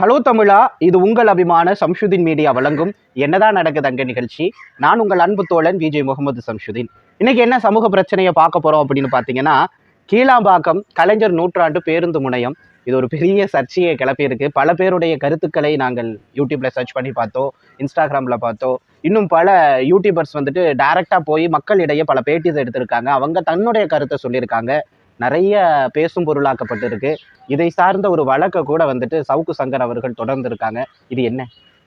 Hello தமிழா இது உங்கள் அபிமான சம்ஷுதீன் மீடியா வழங்கும் என்னதான் நடக்குது அங்க நிகழ்ச்சி. நான் உங்கள் அன்பு தோழன் விஜய் முகமது சம்ஷுதீன் இன்னைக்கு என்ன சமூக பிரச்சனையை பார்க்க போறோம் அப்படின்னு பார்த்தீங்கன்னா கீழாம்பாக்கம் கலைஞர் நூற்றாண்டு பேருந்து முனையம். இது ஒரு பெரிய சர்ச்சையை கிளப்பியிருக்கு பல பேருடைய கருத்துக்களை நாங்கள் யூடியூப்ல சர்ச் பண்ணி பார்த்தோம் இன்ஸ்டாகிராமில் பார்த்தோம். இன்னும் பல யூடியூபர்ஸ் வந்துட்டு டைரெக்டாக போய் மக்களிடையே பல பேட்டிஸ் எடுத்திருக்காங்க. அவங்க தன்னுடைய கருத்தை சொல்லியிருக்காங்க. நிறைய பேசும் பொருளாக்கப்பட்டிருக்கு. இதை சார்ந்த ஒரு வழக்கை கூட வந்துட்டு சவுக்கு சங்கர் அவர்கள் தொடர்ந்து இருக்காங்க இது என்ன?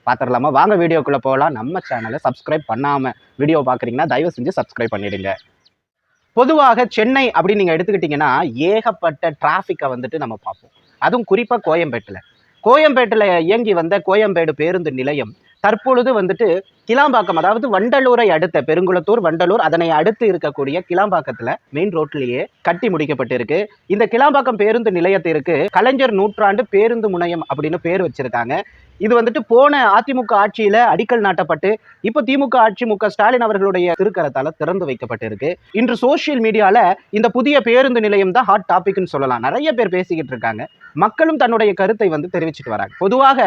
பார்த்துடலாமா வாங்க வீடியோக்குள்ளே போகலாம். நம்ம சேனலை சப்ஸ்கிரைப் பண்ணாமல் வீடியோ பார்க்குறீங்கன்னா தயவு செஞ்சு சப்ஸ்கிரைப் பண்ணிடுங்க. பொதுவாக சென்னை அப்படின்னு நீங்கள் எடுத்துக்கிட்டிங்கன்னா ஏகப்பட்ட டிராஃபிக்கை வந்துட்டு நம்ம பார்ப்போம். அதுவும் குறிப்பாக கோயம்பேட்டில். கோயம்பேட்டில் இயங்கி வந்த கோயம்பேடு பேருந்து நிலையம் தற்பொழுது வந்துட்டு கிளாம்பாக்கம் அதாவது வண்டலூரை அடுத்த பெருங்குளத்தூர் வண்டலூர் அதனை அடுத்து இருக்கக்கூடிய கிளாம்பாக்கத்தில் மெயின் ரோட்லேயே கட்டி முடிக்கப்பட்டிருக்கு. இந்த கிளாம்பாக்கம் பேருந்து நிலையத்திற்கு கலைஞர் நூற்றாண்டு பேருந்து முனையம் அப்படின்னு பேர் வச்சிருக்காங்க. இது வந்துட்டு போன அதிமுக ஆட்சியில அடிக்கல் நாட்டப்பட்டு இப்போ திமுக ஆட்சி மு ஸ்டாலின் அவர்களுடைய திருக்கரத்தால திறந்து வைக்கப்பட்டிருக்கு. இன்று சோஷியல் மீடியால இந்த புதிய பேருந்து நிலையம் தான் ஹாட் டாபிக்னு சொல்லலாம். நிறைய பேர் பேசிக்கிட்டு இருக்காங்க. மக்களும் தன்னுடைய கருத்தை வந்து தெரிவிச்சிட்டு வராங்க. பொதுவாக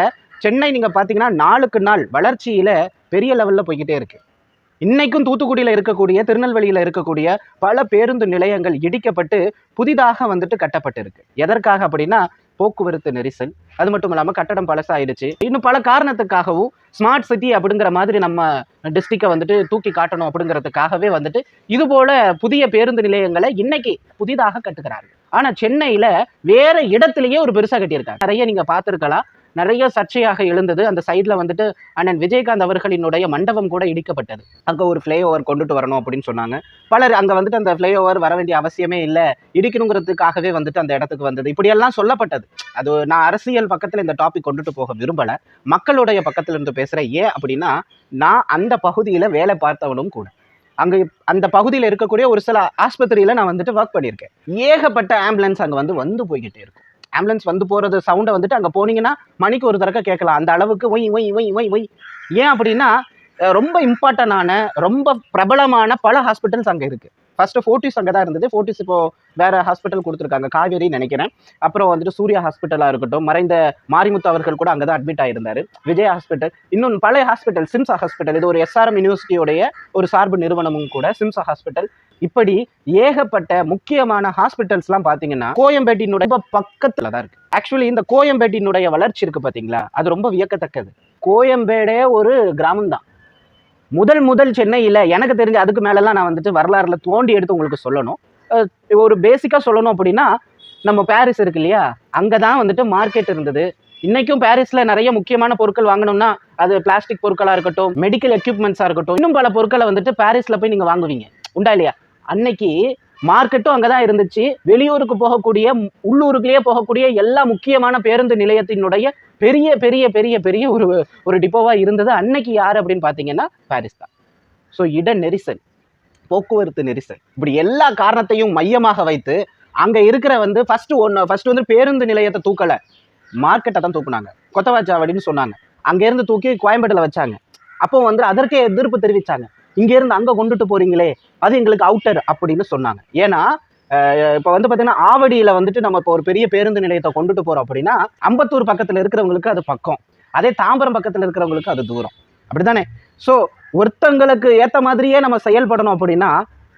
சென்னை நீங்கள் பார்த்தீங்கன்னா நாளுக்கு நாள் வளர்ச்சியில் பெரிய லெவலில் போய்கிட்டே இருக்கு. இன்னைக்கும் தூத்துக்குடியில் இருக்கக்கூடிய திருநெல்வேலியில் இருக்கக்கூடிய பல பேருந்து நிலையங்கள் இடிக்கப்பட்டு புதிதாக வந்துட்டு கட்டப்பட்டிருக்கு. எதற்காக அப்படின்னா போக்குவரத்து நெரிசல். அது மட்டும் இல்லாமல் கட்டடம் பழசாயிடுச்சு. இன்னும் பல காரணத்துக்காகவும் ஸ்மார்ட் சிட்டி அப்படிங்கிற மாதிரி நம்ம டிஸ்ட்ரிக்டை வந்துட்டு தூக்கி காட்டணும் அப்படிங்கிறதுக்காகவே வந்துட்டு இது போல புதிய பேருந்து நிலையங்களை இன்னைக்கு புதிதாக கட்டுக்கிறாங்க ஆனால் சென்னையில் வேற இடத்துலயே ஒரு பெருசாக கட்டியிருக்காங்க. நிறைய நீங்கள் பார்த்துருக்கலாம். நிறைய சர்ச்சையாக எழுந்தது. அந்த சைடில் வந்துட்டு அண்ணன் விஜயகாந்த் அவர்களினுடைய மண்டபம் கூட இடிக்கப்பட்டது. அங்கே ஒரு ஃப்ளைஓவர் கொண்டுட்டு வரணும் அப்படின்னு சொன்னாங்க. பலர் அங்கே வந்துட்டு அந்த ஃப்ளைஓவர் வர வேண்டிய அவசியமே இல்லை. இடிக்கணுங்கிறதுக்காகவே வந்துட்டு அந்த இடத்துக்கு வந்தது. இப்படியெல்லாம் சொல்லப்பட்டது. அது நான் அரசியல் பக்கத்தில் இந்த டாபிக் கொண்டுட்டு போக விரும்பலை. மக்களுடைய பக்கத்தில் இருந்து பேசுறேன். ஏன் அப்படின்னா நான் அந்த பகுதியில் வேலை பார்த்தவனும் கூட. அங்கே அந்த பகுதியில் இருக்கக்கூடிய ஒரு சில ஆஸ்பத்திரியில் நான் வந்துட்டு ஒர்க் பண்ணியிருக்கேன். ஏகப்பட்ட ஆம்புலன்ஸ் அங்கே வந்து வந்து போய்கிட்டே இருக்கும். ஆம்புலன்ஸ் வந்து போகிறது சவுண்டை வந்துட்டு அங்கே போனீங்கன்னா மணிக்கு ஒரு தடவை கேட்கலாம். அந்த அளவுக்கு why why why why why. ஏன் அப்படின்னா ரொம்ப இம்பார்ட்டண்டான ரொம்ப பிரபலமான பல ஹாஸ்பிட்டல்ஸ் அங்கே இருக்குது ஃபர்ஸ்ட் ஃபோர்ட்டிஸ் அங்கே தான் இருந்தது. ஃபோர்ட்டிஸ் இப்போ வேற ஹாஸ்பிட்டல் கொடுத்துருக்காங்க. காவேரி நினைக்கிறேன். அப்புறம் வந்துட்டு சூர்யா ஹாஸ்பிட்டலாக இருக்கட்டும் மறைந்த மாரிமுத்து அவர்கள் கூட அங்கே தான் அட்மிட் ஆயிருந்தார். விஜய் ஹாஸ்பிட்டல் இன்னொன்று பழைய ஹாஸ்பிட்டல் சிம்சா ஹாஸ்பிட்டல் இது ஒரு எஸ்ஆர்எம் யூனிவர்சிட்டியோடைய ஒரு சார்பு நிறுவனமும் கூட சிம்சா ஹாஸ்பிட்டல் இப்படி ஏகப்பட்ட முக்கியமான ஹாஸ்பிட்டல்ஸ்லாம் பார்த்தீங்கன்னா கோயம்பேட்டினுடைய பக்கத்தில் தான் இருக்கு. ஆக்சுவலி இந்த கோயம்பேட்டினுடைய வளர்ச்சி இருக்கு பார்த்தீங்களா அது ரொம்ப வியக்கத்தக்கது. கோயம்பேடே ஒரு கிராமம் தான் முதல் முதல் சென்னையில் எனக்கு தெரிஞ்ச அதுக்கு மேலெலாம் நான் வந்துட்டு வரலாறுல தோண்டி எடுத்து உங்களுக்கு சொல்லணும். ஒரு பேசிக்காக சொல்லணும் அப்படின்னா நம்ம பாரிஸ் இருக்கு இல்லையா? அங்கே தான் வந்துட்டு மார்க்கெட் இருந்தது. இன்றைக்கும் பாரிஸில் நிறைய முக்கியமான பொருட்கள் வாங்கணும்னா அது பிளாஸ்டிக் பொருட்களாக இருக்கட்டும் மெடிக்கல் எக்யூப்மெண்ட்ஸாக இருக்கட்டும் இன்னும் பல பொருட்களை வந்துட்டு பாரிஸில் போய் நீங்கள் வாங்குவீங்க. உண்டா இல்லையா? அன்னைக்கு மார்க்கெட்டும் அங்கே தான் இருந்துச்சு. வெளியூருக்கு போகக்கூடிய உள்ளூருக்குள்ளேயே போகக்கூடிய எல்லா முக்கியமான பேருந்து நிலையத்தினுடைய பெரிய பெரிய பெரிய பெரிய ஒரு ஒரு டிப்போவாக இருந்தது. அன்னைக்கு யார் அப்படின்னு பார்த்தீங்கன்னா பாரிஸ் தான். ஸோ இட நெரிசல் போக்குவரத்து நெரிசல். இப்படி எல்லா காரணத்தையும் மையமாக வைத்து அங்கே இருக்கிற வந்து ஃபஸ்ட்டு ஒன்று ஃபஸ்ட்டு வந்து பேருந்து நிலையத்தை தூக்கலை. மார்க்கெட்டை தான் தூக்குனாங்க. கொத்தவாச்சாவடின்னு சொன்னாங்க. அங்கேருந்து தூக்கி கோயம்பேட்டில் வச்சாங்க. அப்போ வந்து அதற்கே எதிர்ப்பு தெரிவித்தாங்க இங்கேருந்து அங்கே கொண்டுட்டு போறீங்களே அது எங்களுக்கு அவுட்டர் அப்படின்னு சொன்னாங்க. ஏன்னா இப்போ வந்து பார்த்தீங்கன்னா ஆவடியில் வந்துட்டு நம்ம இப்போ ஒரு பெரிய பேருந்து நிலையத்தை கொண்டுட்டு போகிறோம் அப்படின்னா அம்பத்தூர் பக்கத்தில் இருக்கிறவங்களுக்கு அது பக்கம். அதே தாம்பரம் பக்கத்தில் இருக்கிறவங்களுக்கு அது தூரம். அப்படிதானே ஸோ ஒருத்தங்களுக்கு ஏற்ற மாதிரியே நம்ம செயல்படணும் அப்படின்னா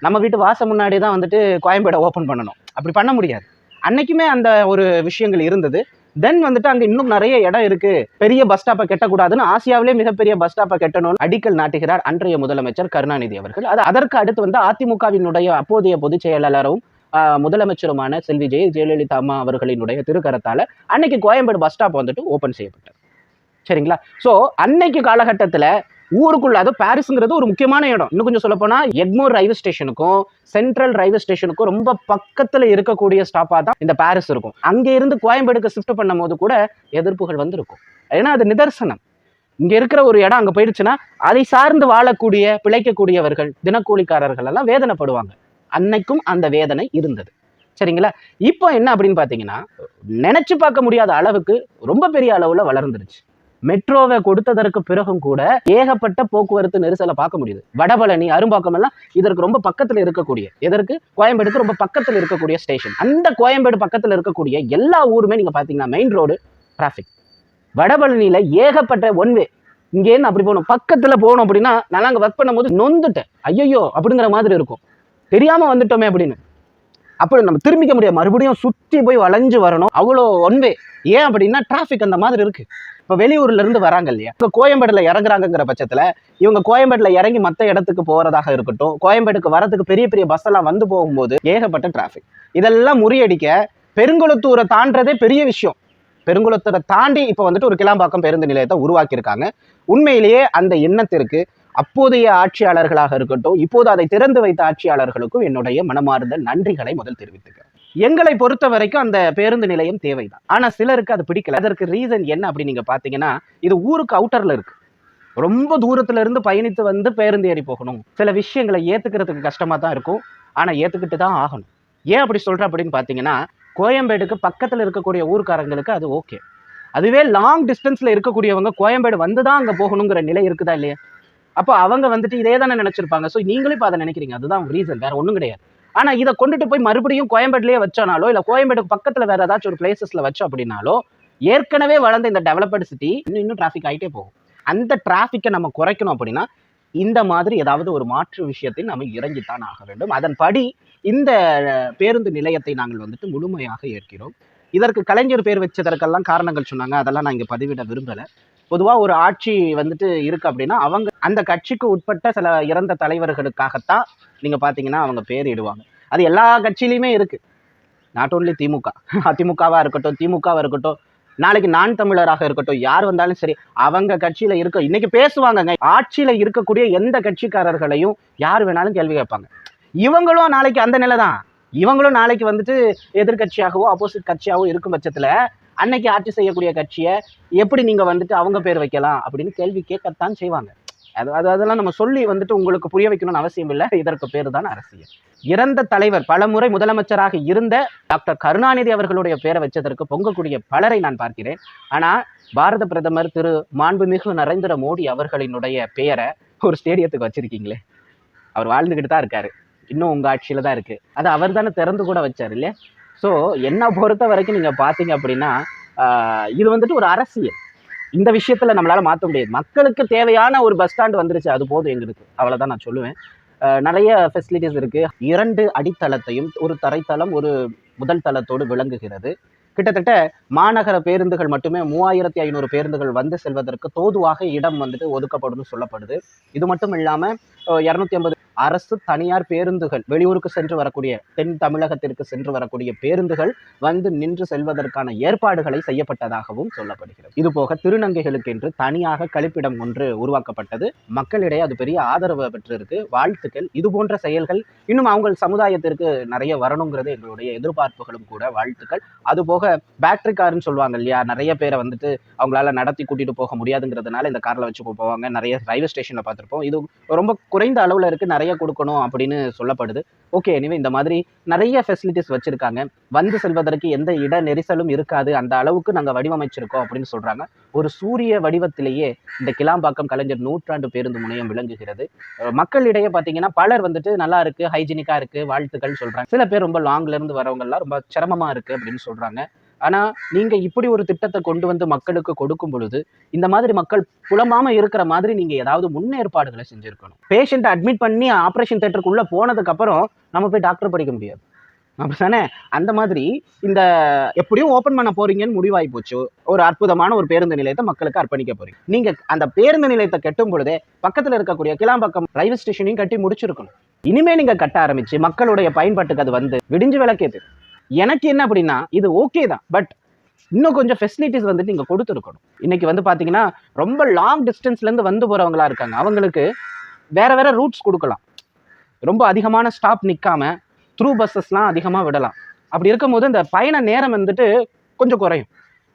நம்ம வீட்டு வாசம் முன்னாடி தான் வந்துட்டு கோயம்பேடை ஓப்பன் பண்ணணும். அப்படி பண்ண முடியாது. அன்னைக்குமே அந்த ஒரு விஷயங்கள் இருந்தது. தென் வந்துட்டு அங்கே இன்னும் நிறைய இடம் இருக்கு. பெரிய பஸ் ஸ்டாப்பை கெட்டக்கூடாதுன்னு ஆசியாவிலே மிகப்பெரிய பஸ் ஸ்டாப்பை கட்டணும்னு அடிக்கல் நாட்டுகிறார் அன்றைய முதலமைச்சர் கருணாநிதி அவர்கள். அது அதற்கு அடுத்து வந்து அதிமுகவினுடைய அப்போதைய பொதுச் செயலாளரும் முதலமைச்சருமான செல்வி ஜெய ஜெயலலிதா அம்மா அவர்களினுடைய திருக்கரத்தால் அன்னைக்கு கோயம்பேடு பஸ் ஸ்டாப் வந்துட்டு ஓப்பன் செய்யப்பட்டது. சரிங்களா? ஸோ அன்னைக்கு காலகட்டத்தில் ஊருக்குள்ள அது பாரிஸ்ங்கிறது ஒரு முக்கியமான இடம். இன்னும் கொஞ்சம் சொல்லப்போனா எக்மோர் ரயில்வே ஸ்டேஷனுக்கும் சென்ட்ரல் ரயில்வே ஸ்டேஷனுக்கும் ரொம்ப பக்கத்தில் இருக்கக்கூடிய ஸ்டாப்பாக தான் இந்த பாரிஸ் இருக்கும். அங்கே இருந்து கோயம்பேடுக்கு ஷிஃப்ட் பண்ணும் போது கூட எதிர்ப்புகள் வந்திருக்கும். ஏன்னா அது நிதர்சனம். இங்க இருக்கிற ஒரு இடம் அங்க போயிடுச்சுன்னா அதை சார்ந்து வாழக்கூடிய பிழைக்கக்கூடியவர்கள் தினக்கூலிக்காரர்கள் எல்லாம் வேதனைப்படுவாங்க. அன்னைக்கும் அந்த வேதனை இருந்தது. சரிங்களா? இப்போ என்ன அப்படின்னு பார்த்தீங்கன்னா நினைச்சு பார்க்க முடியாத அளவுக்கு ரொம்ப பெரிய அளவுல வளர்ந்துருச்சு. மெட்ரோவை கொடுத்ததற்கு பிறகும் கூட ஏகப்பட்ட போக்குவரத்து நெரிசலை பார்க்க முடியுது. வடபழனி அரும்பாக்கம் எல்லாம் இதற்கு ரொம்ப பக்கத்துல இருக்கக்கூடிய எதற்கு? கோயம்பேடுக்கு ரொம்ப பக்கத்துல இருக்கக்கூடிய ஸ்டேஷன். அந்த கோயம்பேடு பக்கத்துல இருக்கக்கூடிய எல்லா ஊருமே நீங்க பாத்தீங்கன்னா மெயின் ரோடு டிராஃபிக் வடபழனியில ஏகப்பட்ட ஒன்வே இங்கேருந்து அப்படி போகணும். பக்கத்துல போகணும் அப்படின்னா நான் அங்கே ஒர்க் பண்ணும்போது நொந்துட்டேன். ஐயோ அப்படிங்கிற மாதிரி இருக்கும். தெரியாம வந்துட்டோமே அப்படின்னு. அப்படி நம்ம திரும்பிக்க முடியாது. மறுபடியும் சுற்றி போய் வளைஞ்சு வரணும். அவ்வளோ ஒன்வே ஏன் அப்படின்னா டிராஃபிக் அந்த மாதிரி இருக்கு. இப்போ வெளியூர்ல இருந்து வராங்க இல்லையா? இப்போ கோயம்பேடுல இறங்குறாங்கங்கிற பட்சத்துல இவங்க கோயம்பேடுல இறங்கி மற்ற இடத்துக்கு போறதாக இருக்கட்டும் கோயம்பேடுக்கு வரதுக்கு பெரிய பெரிய பஸ் எல்லாம் வந்து போகும்போது ஏகப்பட்ட டிராஃபிக் இதெல்லாம் முறியடிக்க பெருங்குளத்தூரை தாண்டதே பெரிய விஷயம். பெருங்குளத்தூரை தாண்டி இப்போ வந்துட்டு ஒரு கிளாம்பாக்கம் பேருந்து நிலையத்தை உருவாக்கியிருக்காங்க. உண்மையிலேயே அந்த எண்ணத்திற்கு அப்போதைய ஆட்சியாளர்களாக இருக்கட்டும் இப்போது அதை திறந்து வைத்த ஆட்சியாளர்களுக்கும் என்னுடைய மனமார்ந்த நன்றிகளை முதல் தெரிவித்துக்கிறேன். எங்களை பொறுத்த வரைக்கும் அந்த பேருந்து நிலையம் தேவைதான். ஆனா சிலருக்கு அது பிடிக்கல. அதற்கு ரீசன் என்ன அப்படின்னு நீங்க பாத்தீங்கன்னா இது ஊருக்கு அவுட்டர்ல இருக்கு. ரொம்ப தூரத்துல இருந்து பயணித்து வந்து பேருந்து ஏறி போகணும். சில விஷயங்களை ஏத்துக்கிறதுக்கு கஷ்டமா தான் இருக்கும். ஆனா ஏத்துக்கிட்டு தான் ஆகணும். ஏன் அப்படி சொல்ற அப்படின்னு பாத்தீங்கன்னா கோயம்பேடுக்கு பக்கத்துல இருக்கக்கூடிய ஊர்க்காரங்களுக்கு அது ஓகே அதுவே லாங் டிஸ்டன்ஸ்ல இருக்கக்கூடியவங்க கோயம்பேடு வந்து தான் அங்க போகணுங்கிற நிலை இருக்குதா இல்லையா? அப்போ அவங்க வந்துட்டு இதே தானே நினைச்சிருப்பாங்க. ஸோ நீங்களும் இப்போ அதை நினைக்கிறீங்க. அதுதான் ரீசன் வேற ஒன்றும் கிடையாது. ஆனா இதை கொண்டுட்டு போய் மறுபடியும் கோயம்பேட்லயே வச்சோனாலோ இல்ல கோயம்பேடுக்கு பக்கத்துல வேற ஏதாச்சும் ஒரு பிளேசஸ்ல வச்சோம் அப்படின்னாலோ ஏற்கனவே வளர்ந்த இந்த டெவலப்டு சிட்டி இன்னும் இன்னும் டிராஃபிக் ஆகிட்டே போகும். அந்த டிராஃபிக்கை நம்ம குறைக்கணும் அப்படின்னா இந்த மாதிரி ஏதாவது ஒரு மாற்று விஷயத்தை நம்ம இறங்கித்தான் ஆக வேண்டும். அதன்படி இந்த பேருந்து நிலையத்தை நாங்கள் வந்துட்டு முழுமையாக ஏற்கிறோம். இதற்கு கலைஞர் பேர் வச்சதற்கெல்லாம் காரணங்கள் சொன்னாங்க. அதெல்லாம் நான் இங்கே பதிவிட விரும்பலை. பொதுவாக ஒரு ஆட்சி வந்துட்டு இருக்கு அப்படின்னா அவங்க அந்த கட்சிக்கு உட்பட்ட சில இறந்த தலைவர்களுக்காகத்தான் நீங்கள் பார்த்தீங்கன்னா அவங்க பேர் இடுவாங்க. அது எல்லா கட்சியிலையுமே இருக்கு. Not only DMK. அதிமுகவாக இருக்கட்டும் திமுகவாக இருக்கட்டும் நாளைக்கு நான் தமிழராக இருக்கட்டும் யார் வந்தாலும் சரி அவங்க கட்சியில் இருக்க இன்னைக்கு பேசுவாங்கங்க. ஆட்சியில் இருக்கக்கூடிய எந்த கட்சிக்காரர்களையும் யார் வேணாலும் கேள்வி கேட்பாங்க. இவங்களும் நாளைக்கு அந்த நிலை தான் இவங்களும் நாளைக்கு வந்துட்டு எதிர்கட்சியாகவோ ஆப்போசிட் கட்சியாகவோ இருக்கும் பட்சத்தில் அன்னைக்கு ஆட்சி செய்யக்கூடிய கட்சியை எப்படி நீங்கள் வந்துட்டு அவங்க பேர் வைக்கலாம் அப்படின்னு கேள்வி கேட்கத்தான் செய்வாங்க. அது அது அதெல்லாம் நம்ம சொல்லி வந்துட்டு உங்களுக்கு புரிய வைக்கணும்னு அவசியம் இல்லை. இதற்கு பேர் தான் அரசியல். இறந்த தலைவர் பலமுறை முதலமைச்சராக இருந்த டாக்டர் கருணாநிதி அவர்களுடைய பேரை வச்சதற்கு பொங்கக்கூடிய பலரை நான் பார்க்கிறேன். ஆனால் பாரத பிரதமர் திரு மாண்புமிகு நரேந்திர மோடி அவர்களினுடைய பெயரை ஒரு ஸ்டேடியத்துக்கு வச்சிருக்கீங்களே. அவர் வாழ்ந்துக்கிட்டு தான் இருக்காரு. இன்னும் உங்கள் ஆட்சியில் தான் இருக்குது அது அவர் தானே திறந்து கூட வச்சார் இல்லையா? ஸோ என்னை பொறுத்த வரைக்கும் நீங்க பார்த்தீங்க அப்படின்னா இது வந்துட்டு ஒரு அரசியல். இந்த விஷயத்துல நம்மளால மாற்ற முடியாது. மக்களுக்கு தேவையான ஒரு பஸ் ஸ்டாண்ட் வந்துருச்சு அது போதும் எங்களுக்கு. அவ்வளோதான் நான் சொல்லுவேன். நிறைய ஃபெசிலிட்டிஸ் இருக்கு. இரண்டு அடித்தளத்தையும் ஒரு தரைத்தளம் ஒரு முதல் தளத்தோடு விளங்குகிறது. கிட்டத்தட்ட மாநகர பேருந்துகள் மட்டுமே மூவாயிரத்தி ஐநூறு பேருந்துகள் வந்து செல்வதற்கு தோதுவாக இடம் வந்துட்டு ஒதுக்கப்படும் சொல்லப்படுது. இது மட்டும் இல்லாம இரநூத்தி ஐம்பது அரசு தனியார் பேருந்துகள் வெளியூருக்கு சென்று வரக்கூடிய தென் தமிழகத்திற்கு சென்று வரக்கூடிய பேருந்துகள் வந்து நின்று செல்வதற்கான ஏற்பாடுகளை செய்யப்பட்டதாகவும் சொல்லப்படுகிறது. இது போக திருநங்கைகளுக்கென்று தனியாக கழிப்பிடம் ஒன்று உருவாக்கப்பட்டது. மக்களிடையே அது பெரிய ஆதரவு பெற்றிருக்கு. வாழ்த்துக்கள். இது போன்ற செயல்கள் இன்னும் அவங்க சமுதாயத்திற்கு நிறைய வரணுங்கிறது எங்களுடைய எதிர்பார்ப்புகளும் கூட. வாழ்த்துக்கள். அது போக பேட்டரி கார்னு சொல்லுவாங்க இல்லையா? நிறைய பேரை வந்துட்டு அவங்களால நடத்தி கூட்டிட்டு போக முடியாதுங்கிறதுனால இந்த கார்ல வச்சு போவாங்க. நிறைய ரயில்வே ஸ்டேஷன்ல பார்த்திருப்போம். இது ரொம்ப குறைந்த அளவுல இருக்கு. நிறைய கொடுக்கணும் அப்படின்னு சொல்லப்படுது. ஓகே எனவே இந்த மாதிரி நிறைய ஃபெசிலிட்டிஸ் வச்சிருக்காங்க. வந்து செல்வதற்கு எந்த இட நெரிசலும் இருக்காது. அந்த அளவுக்கு நாங்கள் வடிவமைச்சிருக்கோம் அப்படின்னு சொல்கிறாங்க ஒரு சூரிய வடிவத்திலேயே இந்த கிளாம்பாக்கம் கலைஞர் நூற்றாண்டு பேருந்து முனையம் விளங்குகிறது. மக்களிடையே பார்த்தீங்கன்னா பலர் வந்துட்டு நல்லா இருக்கு ஹைஜீனிக்காக இருக்குது வாழ்த்துக்கள் சொல்கிறாங்க சில பேர் ரொம்ப லாங்லேருந்து இருந்து ரொம்ப சிரமமாக இருக்குது அப்படின்னு சொல்கிறாங்க ஆனா நீங்க இப்படி ஒரு திட்டத்தை கொண்டு வந்து மக்களுக்கு கொடுக்கும் பொழுது இந்த மாதிரி மக்கள் புலமாம இருக்கிற மாதிரி நீங்க ஏதாவது முன்னேற்பாடுகளை செஞ்சிருக்கணும். பேஷண்ட்டை அட்மிட் பண்ணி ஆப்ரேஷன் தேட்டருக்குள்ளே போனதுக்கு அப்புறம் நம்ம போய் டாக்டர் படிக்க முடியாது. அப்படித்தானே அந்த மாதிரி இந்த எப்படியும் ஓபன் பண்ண போறீங்கன்னு முடிவாகி போச்சு. ஒரு அற்புதமான ஒரு பேருந்து நிலையத்தை மக்களுக்கு அர்ப்பணிக்க போறீங்க. நீங்க அந்த பேருந்து நிலையத்தை கட்டும் பொழுதே பக்கத்துல இருக்கக்கூடிய கிளாம்பாக்கம் ரயில்வே ஸ்டேஷனையும் கட்டி முடிச்சிருக்கணும். இனிமே நீங்க கட்ட ஆரம்பிச்சு மக்களுடைய பயன்பாட்டுக்கு அது வந்து விடிஞ்சு விளக்கேது எனக்கு என்ன அப்படின்னா இது ஓகே தான். பட் இன்னும் கொஞ்சம் ஃபெசிலிட்டிஸ் வந்துட்டு நீங்கள் கொடுத்துருக்கணும். இன்னைக்கு வந்து பார்த்தீங்கன்னா ரொம்ப லாங் டிஸ்டன்ஸ்லேருந்து வந்து போகிறவங்களா இருக்காங்க. அவங்களுக்கு வேறு வேறு ரூட்ஸ் கொடுக்கலாம். ரொம்ப அதிகமான ஸ்டாப் நிற்காம த்ரூ பஸ்ஸஸ்லாம் அதிகமாக விடலாம். அப்படி இருக்கும்போது இந்த பயண நேரம் வந்துட்டு கொஞ்சம் குறையும்.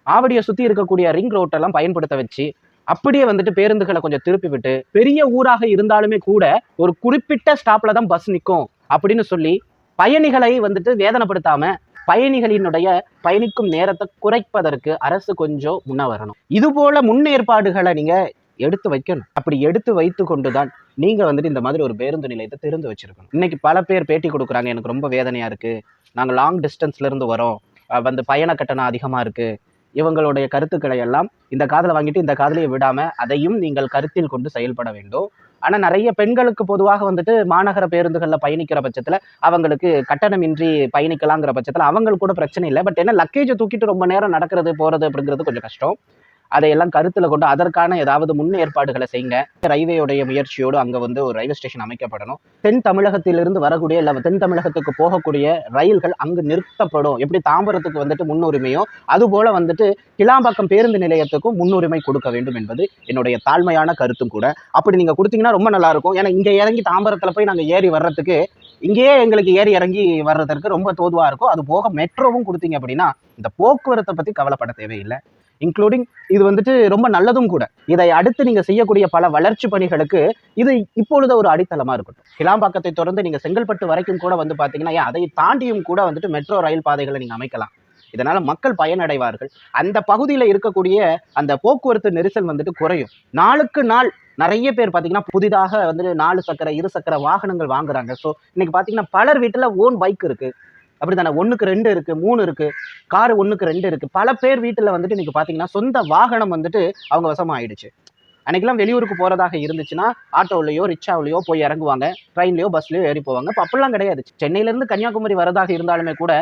ஆவடியை சுற்றி இருக்கக்கூடிய ரிங் ரோட்டெல்லாம் பயன்படுத்த வச்சு அப்படியே வந்துட்டு பேருந்துகளை கொஞ்சம் திருப்பி விட்டு பெரிய ஊராக இருந்தாலுமே கூட ஒரு குறிப்பிட்ட ஸ்டாப்பில் தான் பஸ் நிற்கும் அப்படின்னு சொல்லி பயணிகளை வந்துட்டு வேதனைப்படுத்தாமல் பயணிகளினுடைய பயணிக்கும் நேரத்தை குறைப்பதற்கு அரசு கொஞ்சம் முன்ன வரணும் இது போல முன்னேற்பாடுகளை நீங்க எடுத்து வைக்கணும். அப்படி எடுத்து வைத்து கொண்டுதான் நீங்க வந்துட்டு இந்த மாதிரி ஒரு பேருந்து நிலையத்தை திறந்து வச்சிருக்கணும். இன்னைக்கு பல பேர் பேட்டி கொடுக்குறாங்க எனக்கு ரொம்ப வேதனையா இருக்கு. நாங்க லாங் டிஸ்டன்ஸ்ல இருந்து வரோம். வந்து பயண கட்டணம் அதிகமா இருக்கு. இவங்களுடைய கருத்துக்களை எல்லாம் இந்த காதலை வாங்கிட்டு இந்த காதலையை விடாம அதையும் நீங்கள் கருத்தில் கொண்டு செயல்பட வேண்டும். ஆனால் நிறைய பெண்களுக்கு பொதுவாக வந்துட்டு மாநகர பேருந்துகளில் பயணிக்கிற பட்சத்தில் அவங்களுக்கு கட்டணமின்றி பயணிக்கலாங்கிற பட்சத்தில் அவங்களுக்கு கூட பிரச்சனை இல்லை. பட் என்ன லக்கேஜை தூக்கிட்டு ரொம்ப நேரம் நடக்கிறது போகிறது அப்படிங்கிறது கொஞ்சம் கஷ்டம். அதையெல்லாம் கருத்துல கொண்டு அதற்கான ஏதாவது முன்னேற்பாடுகளை செய்யுங்க. ரயில்வேயுடைய முயற்சியோடு அங்க வந்து ஒரு ரயில்வே ஸ்டேஷன் அமைக்கப்படணும். தென் தமிழகத்திலிருந்து வரக்கூடிய இல்ல தென் தமிழகத்துக்கு போகக்கூடிய ரயில்கள் அங்கு நிறுத்தப்படும். எப்படி தாம்பரத்துக்கு வந்துட்டு முன்னுரிமையோ அது போல வந்துட்டு கிளாம்பாக்கம் பேருந்து நிலையத்துக்கும் முன்னுரிமை கொடுக்க வேண்டும் என்பது என்னுடைய தாழ்மையான கருத்தும் கூட. அப்படி நீங்க கொடுத்தீங்கன்னா ரொம்ப நல்லா இருக்கும் ஏன்னா இங்க இறங்கி தாம்பரத்துல போய் நாங்க ஏறி வர்றதுக்கு இங்கேயே எங்களுக்கு ஏறி இறங்கி வர்றதற்கு ரொம்ப தோதுவா இருக்கும். அது போக மெட்ரோவும் கொடுத்தீங்க அப்படின்னா இந்த போக்குவரத்தை பத்தி கவலைப்பட தேவையில்லை. இன்க்ளூடிங் இது வந்துட்டு ரொம்ப நல்லதும் கூட. இதை அடுத்து நீங்க செய்யக்கூடிய பல வளர்ச்சி பணிகளுக்கு இது இப்பொழுது ஒரு அடித்தளமா இருக்கட்டும். கிளாம்பாக்கத்தை தொடர்ந்து நீங்க செங்கல்பட்டு வரைக்கும் கூட வந்து பாத்தீங்கன்னா ஏன் அதை தாண்டியும் கூட வந்துட்டு மெட்ரோ ரயில் பாதைகளை நீங்க அமைக்கலாம். இதனால் மக்கள் பயனடைவார்கள். அந்த பகுதியில் இருக்கக்கூடிய அந்த போக்குவரத்து நெரிசல் வந்துட்டு குறையும். நாளுக்கு நாள் நிறைய பேர் பார்த்தீங்கன்னா புதிதாக வந்துட்டு நாலு சக்கர இரு சக்கர வாகனங்கள் வாங்குறாங்க. ஸோ இன்னைக்கு பார்த்தீங்கன்னா பலர் வீட்டில் ஓன் பைக் இருக்குது அப்படி தானே ஒன்றுக்கு ரெண்டு இருக்குது மூணு இருக்குது கார் ஒன்றுக்கு ரெண்டு இருக்குது பல பேர் வீட்டில் வந்துட்டு இன்றைக்கி பார்த்தீங்கன்னா சொந்த வாகனம் வந்துட்டு அவங்க வசமாக ஆயிடுச்சு அன்னைக்கெல்லாம் வெளியூருக்கு போகிறதாக இருந்துச்சுன்னா ஆட்டோவிலையோ ரிக்ஷாவிலையோ போய் இறங்குவாங்க. ட்ரெயின்லையோ பஸ்லையோ ஏறி போவாங்க. இப்போ அப்படிலாம் கிடையாது. சென்னையிலேருந்து கன்னியாகுமரி வரதாக இருந்தாலுமே கூட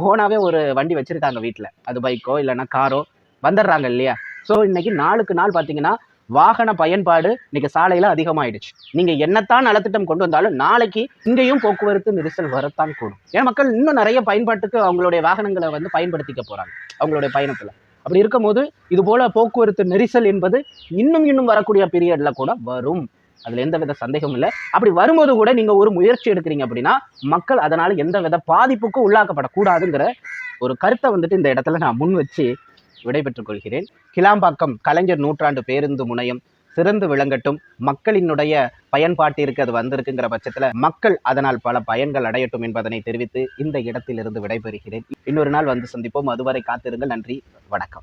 ஓனாகவே ஒரு வண்டி வச்சுருக்காங்க வீட்டில். அது பைக்கோ இல்லைன்னா காரோ வந்துடுறாங்க இல்லையா? ஸோ இன்னைக்கு நாளுக்கு நாள் பார்த்தீங்கன்னா வாகன பயன்பாடு இன்னைக்கு சாலையில அதிகமாயிடுச்சு. நீங்க என்னத்தான் நலத்திட்டம் கொண்டு வந்தாலும் நாளைக்கு இங்கேயும் போக்குவரத்து நெரிசல் வரத்தான் கூடும். ஏன்னா மக்கள் இன்னும் நிறைய பயன்பாட்டுக்கு அவங்களுடைய வாகனங்களை வந்து பயன்படுத்திக்க போறாங்க. அவங்களுடைய பயணத்துல. அப்படி இருக்கும்போது இது போல போக்குவரத்து நெரிசல் என்பது இன்னும் இன்னும் வரக்கூடிய பீரியட்ல கூட வரும். அதுல எந்த வித சந்தேகமும் இல்லை. அப்படி வரும்போது கூட நீங்க ஒரு முயற்சி எடுக்கிறீங்க அப்படின்னா மக்கள் அதனால எந்த வித பாதிப்புக்கும் உள்ளாக்கப்படக்கூடாதுங்கிற ஒரு கருத்தை வந்துட்டு இந்த இடத்துல நான் முன் வச்சு விடைபெற்றுக் கொள்கிறேன். கிளாம்பாக்கம் கலைஞர் நூற்றாண்டு பேருந்து முனையம் சிறந்து விளங்கட்டும். மக்களினுடைய பயன்பாட்டிற்கு அது வந்திருக்குங்கிற பட்சத்துல மக்கள் அதனால் பல பயன்கள் அடையட்டும் என்பதனை தெரிவித்து இந்த இடத்திலிருந்து விடைபெறுகிறேன். இன்னொரு நாள் வந்து சந்திப்போம். அதுவரை காத்திருங்கள். நன்றி. வணக்கம்.